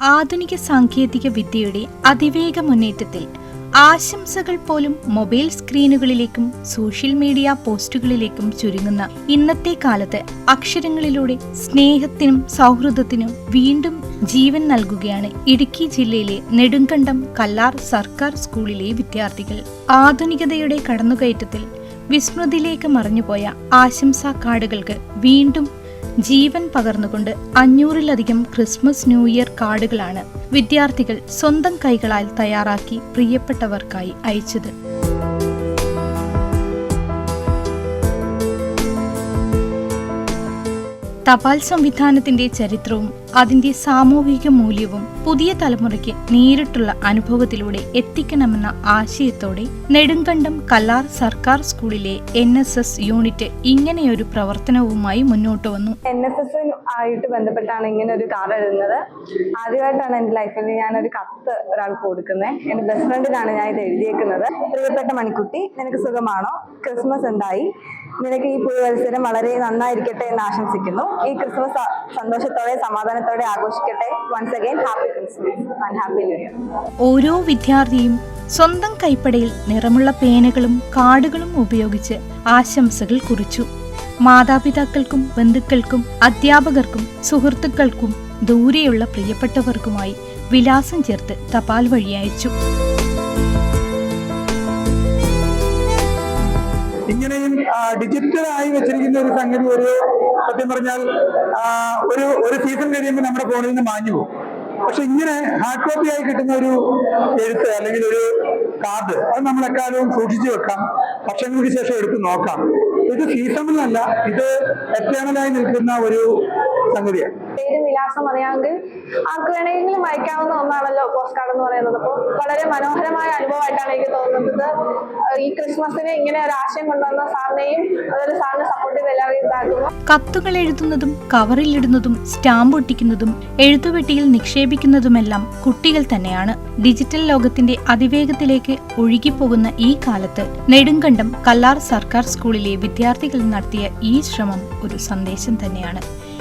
ആധുനിക സാങ്കേതിക വിദ്യയുടെ അതിവേഗ മുന്നേറ്റത്തിൽ ആശംസകൾ പോലും മൊബൈൽ സ്ക്രീനുകളിലേക്കും സോഷ്യൽ മീഡിയ പോസ്റ്റുകളിലേക്കും ചുരുങ്ങുന്ന ഇന്നത്തെ കാലത്ത് അക്ഷരങ്ങളിലൂടെ സ്നേഹത്തിനും സൗഹൃദത്തിനും വീണ്ടും ജീവൻ നൽകുകയാണ് ഇടുക്കി ജില്ലയിലെ നെടുങ്കണ്ടം കല്ലാർ സർക്കാർ സ്കൂളിലെ വിദ്യാർത്ഥികൾ. ആധുനികതയുടെ കടന്നുകയറ്റത്തിൽ വിസ്മൃതിയിലേക്ക് മറിഞ്ഞുപോയ ആശംസാ കാർഡുകൾക്ക് വീണ്ടും ജീവൻ പകർന്നുകൊണ്ട് അഞ്ഞൂറിലധികം ക്രിസ്മസ് ന്യൂ ഇയർ കാർഡുകളാണ് വിദ്യാർത്ഥികൾ സ്വന്തം കൈകളാൽ തയ്യാറാക്കി പ്രിയപ്പെട്ടവർക്കായി അയച്ചത്. തപാൽ സംവിധാനത്തിന്റെ ചരിത്രവും അതിന്റെ സാമൂഹിക മൂല്യവും പുതിയ തലമുറയ്ക്ക് നേരിട്ടുള്ള അനുഭവത്തിലൂടെ എത്തിക്കണമെന്ന ആശയത്തോടെ നെടുങ്കണ്ടം കല്ലാർ സർക്കാർ സ്കൂളിലെ എൻ എസ് എസ് യൂണിറ്റ് ഇങ്ങനെയൊരു പ്രവർത്തനവുമായി മുന്നോട്ട് വന്നു. എൻ എസ് എസ് ആയിട്ട് ബന്ധപ്പെട്ടാണ് ഇങ്ങനെ ഒരു കാർഡ് എഴുതുന്നത് ആദ്യമായിട്ടാണ് എന്റെ ലൈഫിൽ ഞാൻ ഒരു കത്ത് ഒരാൾക്ക് കൊടുക്കുന്നത് എന്റെ ബെസ്റ്റ് ഫ്രണ്ടിനാണ് ഞാൻ ഇത് എഴുതിയേക്കുന്നത്. പ്രിയപ്പെട്ട മണിക്കുട്ടി നിനക്ക് സുഖമാണോ? ക്രിസ്മസ് എന്തായി? നിനക്ക് ഈ പുതുവത്സരം വളരെ നന്നായിരിക്കട്ടെ എന്ന് ആശംസിക്കുന്നു. ഈ ക്രിസ്മസ് സന്തോഷത്തോടെ സമാധാനത്തോടെ ആഘോഷിക്കട്ടെ. Once again happy Christmas happy new year ഓരോ വിദ്യാർത്ഥിയും സ്വന്തം കൈപ്പടയിൽ നിറമുള്ള പേനകളും കാർഡുകളും ഉപയോഗിച്ച് ആശംസകൾ കുറിച്ചു. മാതാപിതാക്കൾക്കും ബന്ധുക്കൾക്കും അധ്യാപകർക്കും സുഹൃത്തുക്കൾക്കും ദൂരെയുള്ള പ്രിയപ്പെട്ടവർക്കുമായി വിലാസം ചേർത്ത് തപാൽ വഴി അയച്ചു. ഇങ്ങനെയും ഡിജിറ്റലായി വെച്ചിരിക്കുന്ന ഒരു സംഗതി ഒരു സത്യം പറഞ്ഞാൽ ഒരു ഒരു സീസൺ കഴിയുമ്പോൾ നമ്മുടെ ഫോണിൽ നിന്ന് മാഞ്ഞു പോകും. പക്ഷെ ഇങ്ങനെ ഹാർഡ് കോപ്പി ആയി കിട്ടുന്ന ഒരു എഴുത്ത് അല്ലെങ്കിൽ ഒരു കാർഡ് അത് നമ്മൾ എക്കാലവും സൂക്ഷിച്ചു വെക്കാം. വർഷങ്ങൾക്ക് ശേഷം എടുത്ത് നോക്കാം. ഇത് സീസണിലല്ല ഇത് എറ്റേണലായി നിൽക്കുന്ന ഒരു സംഗതിയാണ്. പേരും വിലാസം അറിയാമെങ്കിൽ ആർക്ക് വേണമെങ്കിലും വായിക്കാവുന്ന ഒന്നാണല്ലോ പോസ്റ്റ് കാർഡ് എന്ന് പറയുന്നത്. അപ്പോൾ വളരെ മനോഹരമായ അനുഭവമായിട്ടാണ് എനിക്ക് തോന്നുന്നത്. ഈ ക്രിസ്മസിന് ഇങ്ങനെ ഒരു ആശയം കൊണ്ടുവന്ന സാറിനെയും അതുപോലെ സാറിനെ സപ്പോർട്ട് ചെയ്ത് എല്ലാവരെയും ഇതാക്കുന്നു. കത്തുകൾ എഴുതുന്നതും കവറിലിടുന്നതും സ്റ്റാമ്പ് ഒട്ടിക്കുന്നതും എഴുത്തുപെട്ടിയിൽ നിക്ഷേപിക്കുന്നതുമെല്ലാം കുട്ടികൾ തന്നെയാണ്. ഡിജിറ്റൽ ലോകത്തിന്റെ അതിവേഗത്തിലേക്ക് ഒഴുകിപ്പോകുന്ന ഈ കാലത്ത് നെടുങ്കണ്ടം കല്ലാർ സർക്കാർ സ്കൂളിലെ വിദ്യാർത്ഥികൾ നടത്തിയ ഈ ശ്രമം ഒരു സന്ദേശം തന്നെയാണ്.